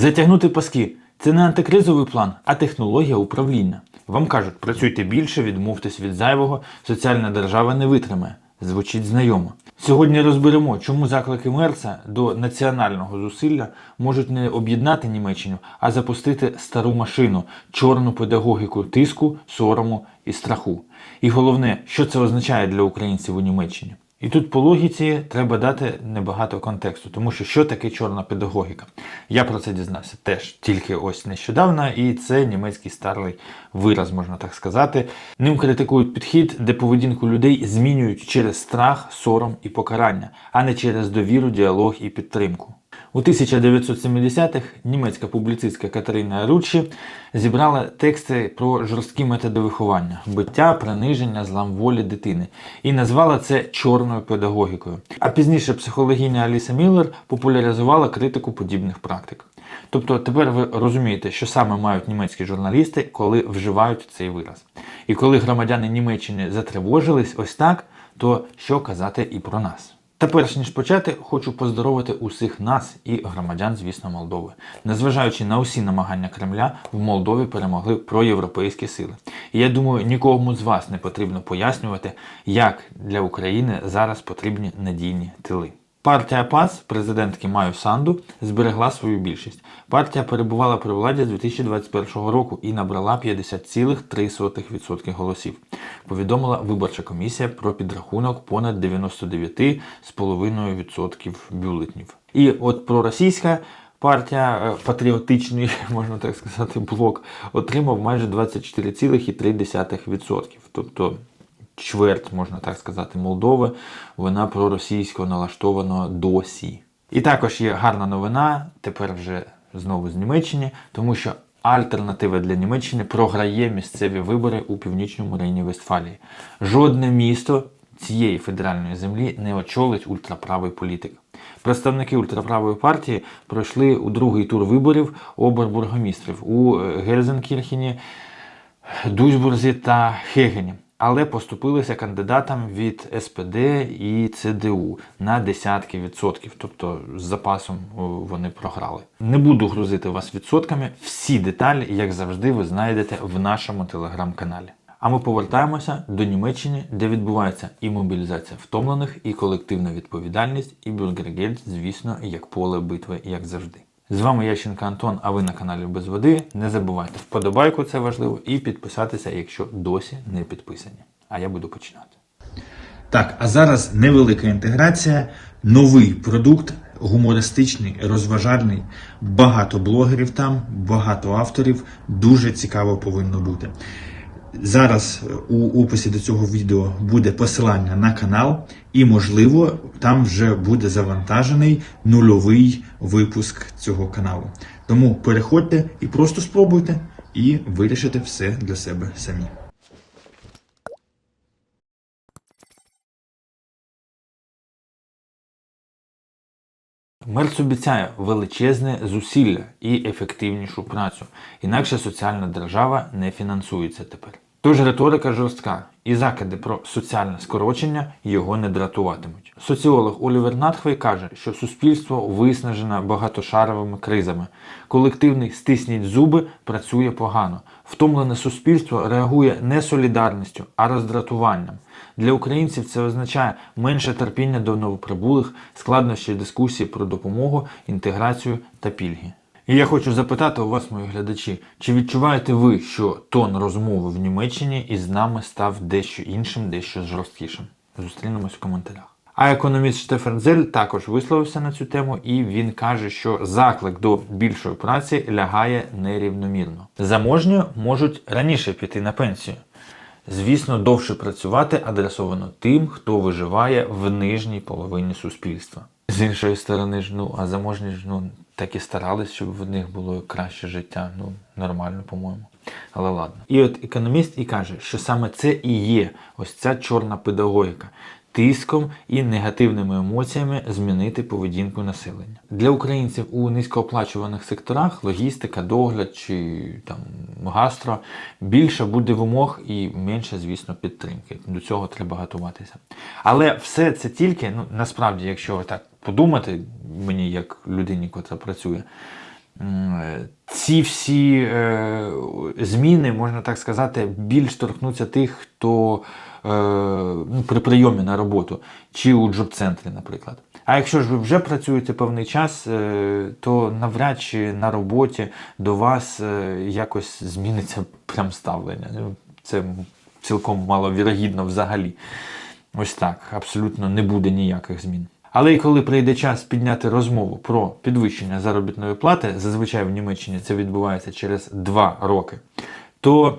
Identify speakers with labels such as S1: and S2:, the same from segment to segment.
S1: Затягнути паски це не антикризовий план, а технологія управління. Вам кажуть, працюйте більше, відмовтесь від зайвого, соціальна держава не витримає. Звучить знайомо. Сьогодні розберемо, чому заклики Мерца до національного зусилля можуть не об'єднати Німеччину, а запустити стару машину, чорну педагогіку тиску, сорому і страху. І головне, що це означає для українців у Німеччині. І тут по логіці треба дати небагато контексту, тому що що таке чорна педагогіка? Я про це дізнався теж тільки ось нещодавно, і це німецький старий вираз, можна так сказати. Ним критикують підхід, де поведінку людей змінюють через страх, сором і покарання, а не через довіру, діалог і підтримку. У 1970-х німецька публіцистка Катерина Руччі зібрала тексти про жорсткі методи виховання, биття, приниження, злам волі дитини і назвала це чорною педагогікою. А пізніше психологиня Аліса Міллер популяризувала критику подібних практик. Тобто тепер ви розумієте, що саме мають німецькі журналісти, коли вживають цей вираз. І коли громадяни Німеччини затривожились ось так, то що казати і про нас. Та перш ніж почати, хочу поздоровити усіх нас і громадян, звісно, Молдови. Незважаючи на усі намагання Кремля, в Молдові перемогли проєвропейські сили. І я думаю, нікому з вас не потрібно пояснювати, як для України зараз потрібні надійні тили. Партія ПАС, президентки Маю Санду, зберегла свою більшість. Партія перебувала при владі з 2021 року і набрала 50,3% голосів. Повідомила виборча комісія про підрахунок понад 99,5% бюлетнів. І от проросійська партія е, патріотичний, можна так сказати, блок отримав майже 24,3%. Тобто чверть, можна так сказати, Молдови, вона проросійсько налаштована досі. І також є гарна новина, тепер вже знову з Німеччини, тому що альтернатива для Німеччини програє місцеві вибори у північному районі Вестфалії. Жодне місто цієї федеральної землі не очолить ультраправий політик. Представники ультраправої партії пройшли у другий тур виборів обербургомістрів у е, Гельзенкірхені, Дуйсбурзі та Хегені, але поступилися кандидатам від СПД і ЦДУ на десятки відсотків, тобто з запасом вони програли. Не буду грузити вас відсотками. Всі деталі, як завжди, ви знайдете в нашому телеграм-каналі. А ми повертаємося до Німеччини, де відбувається і мобілізація втомлених, і колективна відповідальність, і бюргергельд, звісно, як поле битви, як завжди. З вами Ященко Антон, а ви на каналі Без Води. Не забувайте вподобайку, це важливо, і підписатися, якщо досі не підписані. А я буду починати. Так, а зараз невелика інтеграція, новий продукт, гумористичний, розважальний, багато блогерів там, багато авторів. Дуже цікаво повинно бути. Зараз е, у описі до цього відео буде посилання на канал, і, можливо, там вже буде завантажений нульовий випуск цього каналу. Тому переходьте і просто спробуйте, і вирішите все для себе самі. Мерц обіцяє величезне зусилля і ефективнішу працю, інакше соціальна держава не фінансується тепер. Тож риторика жорстка, і закиди про соціальне скорочення його не дратуватимуть. Соціолог Олівер Натхвей каже, що суспільство виснажене багатошаровими кризами. Колективний стисніть зуби працює погано. Втомлене суспільство реагує не солідарністю, а роздратуванням. Для українців це означає менше терпіння до новоприбулих, складнощі дискусії про допомогу, інтеграцію та пільги. І я хочу запитати у вас, мої глядачі, чи відчуваєте ви, що тон розмови в Німеччині із нами став дещо іншим, дещо жорсткішим? Зустрінемось в коментарях. А економіст Штефан Зель також висловився на цю тему, і він каже, що заклик до більшої праці лягає нерівномірно. Заможні можуть раніше піти на пенсію. Звісно, довше працювати адресовано тим, хто виживає в нижній половині суспільства. З іншої сторони ж, ну, а заможні ж ну, так і старались, щоб в них було краще життя. Ну, нормально, по-моєму. Але ладно. І от економіст і каже, що саме це і є ось ця чорна педагогіка. Тиском і негативними емоціями змінити поведінку населення для українців у низькооплачуваних секторах логістика, догляд чи там гастро більше буде вимог і менше, звісно, підтримки. До цього треба готуватися. Але все це тільки, ну насправді, якщо так подумати, мені як людині, котра працює, ці всі е, зміни, можна так сказати, більш торкнуться тих, хто при прийомі на роботу чи у джоб-центрі, наприклад. А якщо ж ви вже працюєте певний час, е, то навряд чи на роботі до вас е, якось зміниться прям ставлення. Ну, Це цілком маловірогідно взагалі. Ось так, абсолютно не буде ніяких змін. Але і коли прийде час підняти розмову про підвищення заробітної плати, зазвичай в Німеччині це відбувається через 2 роки, то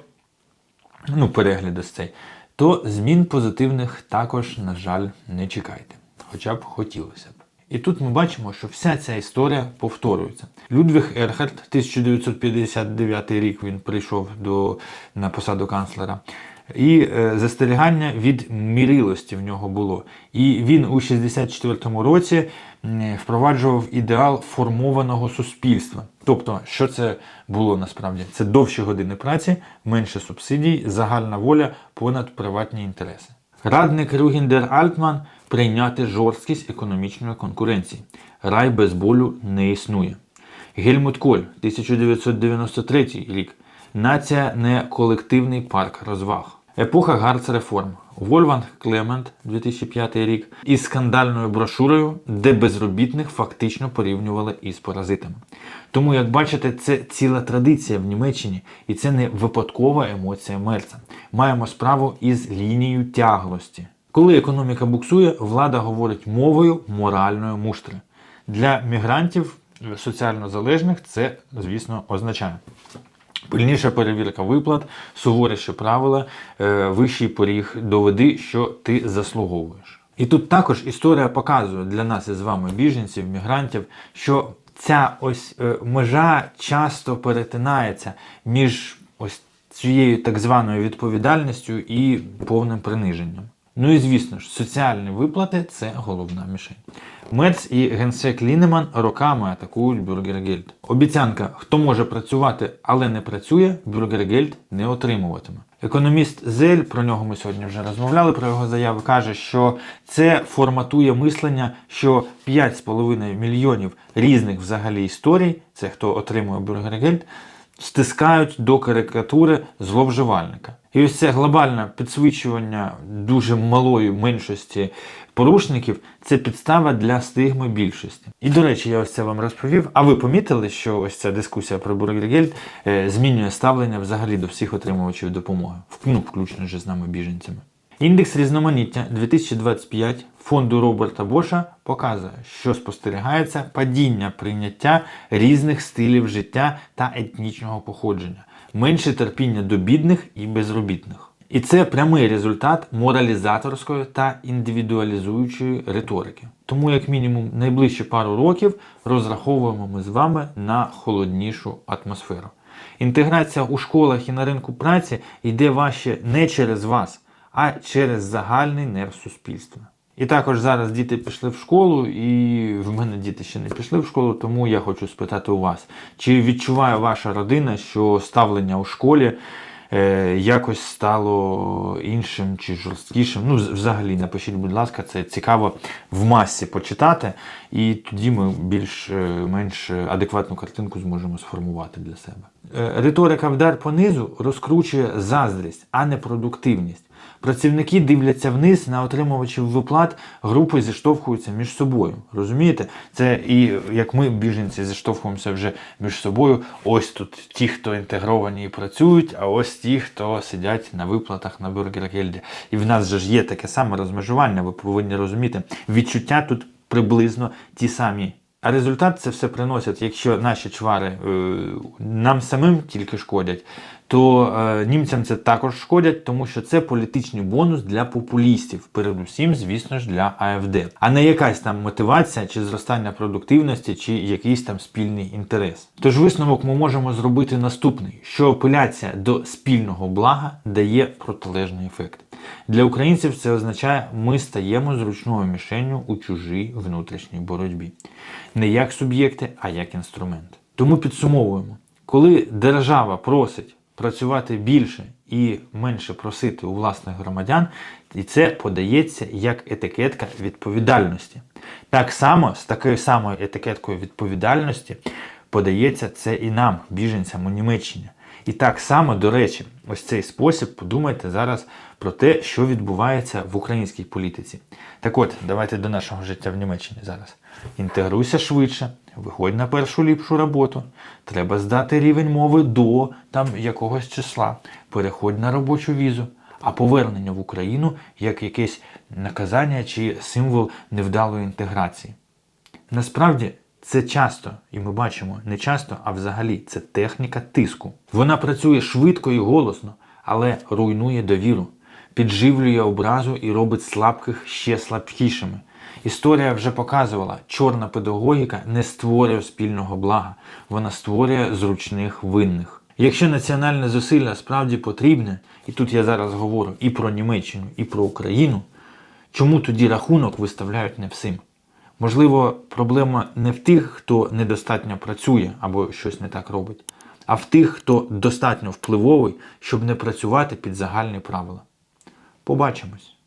S1: ну, перегляди з цей, то змін позитивних також, на жаль, не чекайте. Хоча б хотілося б. І тут ми бачимо, що вся ця історія повторюється. Людвіг Ерхард, 1959 рік він прийшов до, на посаду канцлера. І е, застерігання від мірилості в нього було. І він у 64-му році впроваджував ідеал формованого суспільства. Тобто, що це було насправді? Це довші години праці, менше субсидій, загальна воля понад приватні інтереси. Радник Рюгіндер Альтман прийняти жорсткість економічної конкуренції. Рай без болю не існує. Гельмут Коль, 1993 рік. Нація не колективний парк розваг. Епоха Гарцреформ. Вольфганг Клемент, 2005 рік, із скандальною брошурою, де безробітних фактично порівнювали із паразитами. Тому, як бачите, це ціла традиція в Німеччині, і це не випадкова емоція Мерца. Маємо справу із лінією тяглості. Коли економіка буксує, влада говорить мовою моральної муштри. Для мігрантів е, соціально залежних це, звісно, означає. Пильніша перевірка виплат, суворіші правила, е, вищий поріг доведи, що ти заслуговуєш. І тут також історія показує для нас із вами, біженців, мігрантів, що ця ось е, межа часто перетинається між ось цією так званою відповідальністю і повним приниженням. Ну і звісно ж, соціальні виплати це головна мішень. Мерц і генсек Лінеман роками атакують Бюргергельд. Обіцянка, хто може працювати, але не працює, Бюргергельд не отримуватиме. Економіст Зель, про нього ми сьогодні вже розмовляли, про його заяви, каже, що це форматує мислення, що 5,5 мільйонів різних взагалі історій, це хто отримує Бюргергельд, стискають до карикатури зловживальника. І ось це глобальне підсвічування дуже малої меншості порушників це підстава для стигми більшості. І до речі, я ось це вам розповів. А ви помітили, що ось ця дискусія про Бургергельд е, змінює ставлення взагалі до всіх отримувачів допомоги, ну, включно вже з нами біженцями. Індекс різноманіття 2025 фонду Роберта Боша показує, що спостерігається падіння прийняття різних стилів життя та етнічного походження, менше терпіння до бідних і безробітних. І це прямий результат моралізаторської та індивідуалізуючої риторики. Тому, як мінімум, найближчі пару років розраховуємо ми з вами на холоднішу атмосферу. Інтеграція у школах і на ринку праці йде важче не через вас, а через загальний нерв суспільства. І також зараз діти пішли в школу, і в мене діти ще не пішли в школу, тому я хочу спитати у вас, чи відчуває ваша родина, що ставлення у школі е, якось стало іншим чи жорсткішим? Ну, взагалі, напишіть, будь ласка, це цікаво в масі почитати, і тоді ми більш-менш адекватну картинку зможемо сформувати для себе. Е, Риторика вдар по низу розкручує заздрість, а не продуктивність. Працівники дивляться вниз на отримувачів виплат, групи зіштовхуються між собою. Розумієте? Це і як ми, біженці, зіштовхуємося вже між собою. Ось тут ті, хто інтегровані і працюють, а ось ті, хто сидять на виплатах на Бюргергельді. І в нас же ж є таке саме розмежування, ви повинні розуміти. Відчуття тут приблизно ті самі. А результат це все приносять, якщо наші чвари е, нам самим тільки шкодять, то е, німцям це також шкодять, тому що це політичний бонус для популістів, передусім, звісно ж, для АФД, а не якась там мотивація чи зростання продуктивності, чи якийсь там спільний інтерес. Тож висновок ми можемо зробити наступний: що апеляція до спільного блага дає протилежний ефект. Для українців це означає, ми стаємо зручною мішенню у чужій внутрішній боротьбі. Не як суб'єкти, а як інструмент. Тому підсумовуємо, коли держава просить працювати більше і менше просити у власних громадян, і це подається як етикетка відповідальності. Так само з такою самою етикеткою відповідальності Подається це і нам, біженцям у Німеччині. І так само, до речі, ось цей спосіб подумайте зараз про те, що відбувається в українській політиці. Так от, давайте до нашого життя в Німеччині зараз. Інтегруйся швидше, виходь на першу ліпшу роботу. Треба здати рівень мови до там якогось числа. Переходь на робочу візу. А повернення в Україну як якесь наказання чи символ невдалої інтеграції. Насправді це часто, і ми бачимо не часто, а взагалі це техніка тиску. Вона працює швидко і голосно, але руйнує довіру, підживлює образу і робить слабких ще слабкішими. Історія вже показувала, чорна педагогіка не створює спільного блага, вона створює зручних винних. Якщо національне зусилля справді потрібне, і тут я зараз говорю і про Німеччину, і про Україну, чому тоді рахунок виставляють не всім? Можливо, проблема не в тих, хто недостатньо працює або щось не так робить, а в тих, хто достатньо впливовий, щоб не працювати під загальні правила. Побачимось.